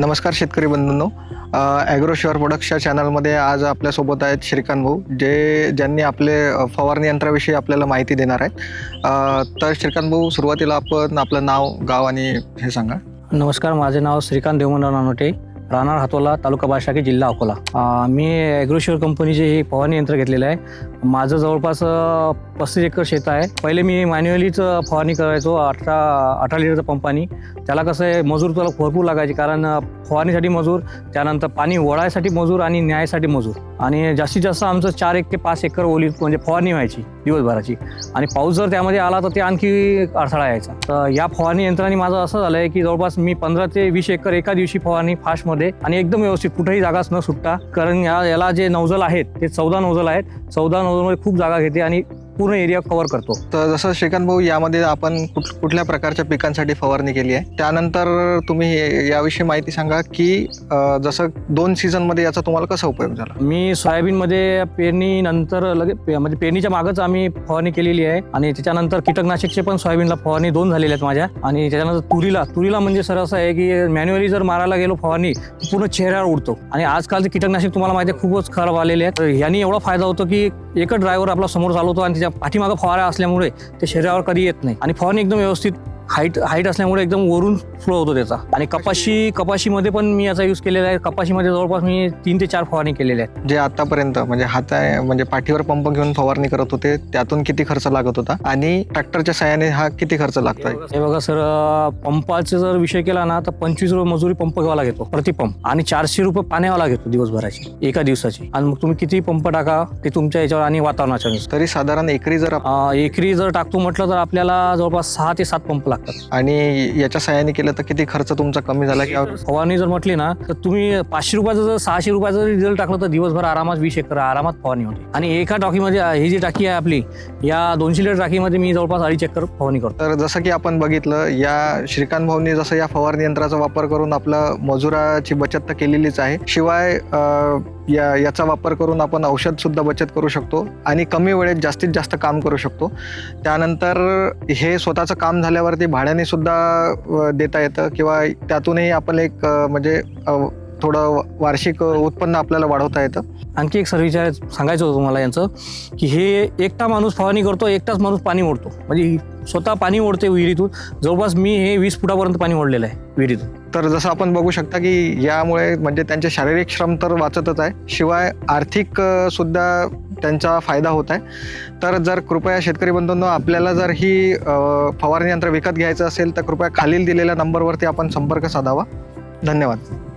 नमस्कार शेतकरी बंधूंनो. Agro sure प्रोडक्ट्सच्या चॅनलमध्ये आज आपल्यासोबत आहेत श्रीकांत भाऊ जे ज्यांनी आपले फवारणी यंत्राविषयी आपल्याला माहिती देणार आहेत. तर श्रीकांत भाऊ सुरुवातीला आपण आपलं नाव गाव आणि हे सांगा. नमस्कार माझे नाव श्रीकांत देवमंडळ नानोटे राहणार हातोला तालुका बाशाकी जिल्हा अकोला. मी ॲग्रोशुअर कंपनीचे हे फवारणी यंत्र घेतलेलं आहे. माझं जवळपास पस्तीस एकर शेत आहे. पहिले मी मॅन्युअलीच फवारणी करायचो अठरा अठरा लिटरचं पंपानी त्याला कसं आहे मजूर त्याला भरपूर लागायची कारण फवारणीसाठी मजूर त्यानंतर पाणी वळायसाठी मजूर आणि न्यायसाठी मजूर. आणि जास्तीत जास्त आमचं चार एक ते पाच एकर ओली म्हणजे फवारणी व्हायची दिवसभराची. आणि पाऊस जर त्यामध्ये आला तर ते आणखी अडथळा यायचा. तर या फवारणी यंत्राने माझं असं झालंय की जवळपास मी पंधरा ते वीस एकर एका दिवशी फवारणी फास्टमध्ये आणि एकदम व्यवस्थित कुठेही जागाच न सुटता. कारण या याला जे नौजल आहेत ते चौदा नौजल आहेत. चौदा नौजलमध्ये खूप जागा घेते आणि पूर्ण एरिया कव्हर करतो. तर जसं श्रीकांत भाऊ यामध्ये आपण कुठ कुठल्या प्रकारच्या पिकांसाठी फवारणी केली आहे? त्यानंतर तुम्ही याविषयी माहिती सांगा की जसं दोन सीझनमध्ये याचा तुम्हाला कसा उपयोग झाला? मी सोयाबीनमध्ये पेरणी नंतर लगे म्हणजे पेरणीच्या मागच आम्ही फवारणी केलेली आहे. आणि त्याच्यानंतर कीटकनाशकचे पण सोयाबीनला फवारणी दोन झालेल्या आहेत माझ्या. आणि त्याच्यानंतर तुरीला तुरीला म्हणजे सर असं आहे की मॅन्युअली जर मारायला गेलो फवारणी पूर्ण चेहऱ्यावर उडतो. आणि आजकालचे कीटकनाशक तुम्हाला माहिती खूपच खराब आलेले आहेत. तर यांनी एवढा फायदा होतो की एकच ड्रायव्हर आपला समोर चालवतो आणि त्याच्या पाठीमागं फवारा असल्यामुळे ते शरीरावर कधी येत नाही. आणि फवारणी एकदम व्यवस्थित हाईट हाईट असल्यामुळे एकदम वरून फ्लो होतो त्याचा. आणि कपाशी कपाशीमध्ये पण मी याचा यूज केलेला आहे. कपाशीमध्ये जवळपास मी तीन ते चार फवारणी केलेल्या आहेत. जे आतापर्यंत म्हणजे हाता म्हणजे पाठीवर पंप घेऊन फवारणी करत होते त्यातून किती खर्च लागत होता? आणि ट्रॅक्टरच्या साहाय्याने हा किती खर्च लागतोय? हे बघा सर पंपाचा जर विषय केला ना तर पंचवीस रुपये मजुरी पंप घ्यावा घेतो प्रति पंप. आणि चारशे रुपये पाण्यावाला घेतो दिवसभराची एका दिवसाची. आणि मग तुम्ही किती पंप टाका ते तुमच्या याच्यावर आणि वातावरणाच्या. तरी साधारण एकरी जर एकरी जर टाकतो म्हटलं तर आपल्याला जवळपास सहा ते सात पंप लागतात. आणि याच्या साहाय्याने केलं तर किती खर्च तुमचा कमी झाला किंवा फवारणी जर म्हटली ना तर तुम्ही पाचशे रुपयाचं जर सहाशे रुपयाचं रिझल्ट टाकलं तर दिवसभर आरामात वीस एकर आरामात फवारणी होते. आणि एका टाकीमध्ये ही जी टाकी आहे आपली या दोनशे लिटर टाकीमध्ये मी जवळपास अडीच एकर फवारणी करतो. तर जसं की आपण बघितलं या श्रीकांत भाऊनी जसं या फवारणी यंत्राचा वापर करून आपलं मजुराची बचत तर केलेलीच आहे. शिवाय या याचा वापर करून आपण औषधसुद्धा बचत करू शकतो आणि कमी वेळेत जास्तीत जास्त काम करू शकतो. त्यानंतर हे स्वतःचं काम झाल्यावरती भाड्याने सुद्धा देता येतं किंवा त्यातूनही आपण एक म्हणजे थोडं वार्षिक उत्पन्न आपल्याला वाढवता येतं. आणखी एक सर विचार सांगायचं होतं तुम्हाला यांचं की हे एकटा माणूस फवारणी करतो एकटाच माणूस पाणी ओढतो. म्हणजे स्वतः पाणी ओढते विहिरीतून जवळपास मी हे वीस फुटापर्यंत पाणी ओढलेलं आहे विहिरीतून. तर जसं आपण बघू शकता की यामुळे म्हणजे त्यांचे शारीरिक श्रम तर वाचतच आहे शिवाय आर्थिक सुद्धा त्यांचा फायदा होत आहे. तर जर कृपया शेतकरी बंधूंनो आपल्याला जर ही फवारणी यंत्र विकत घ्यायचं असेल तर कृपया खालील दिलेल्या नंबरवरती आपण संपर्क साधावा. धन्यवाद.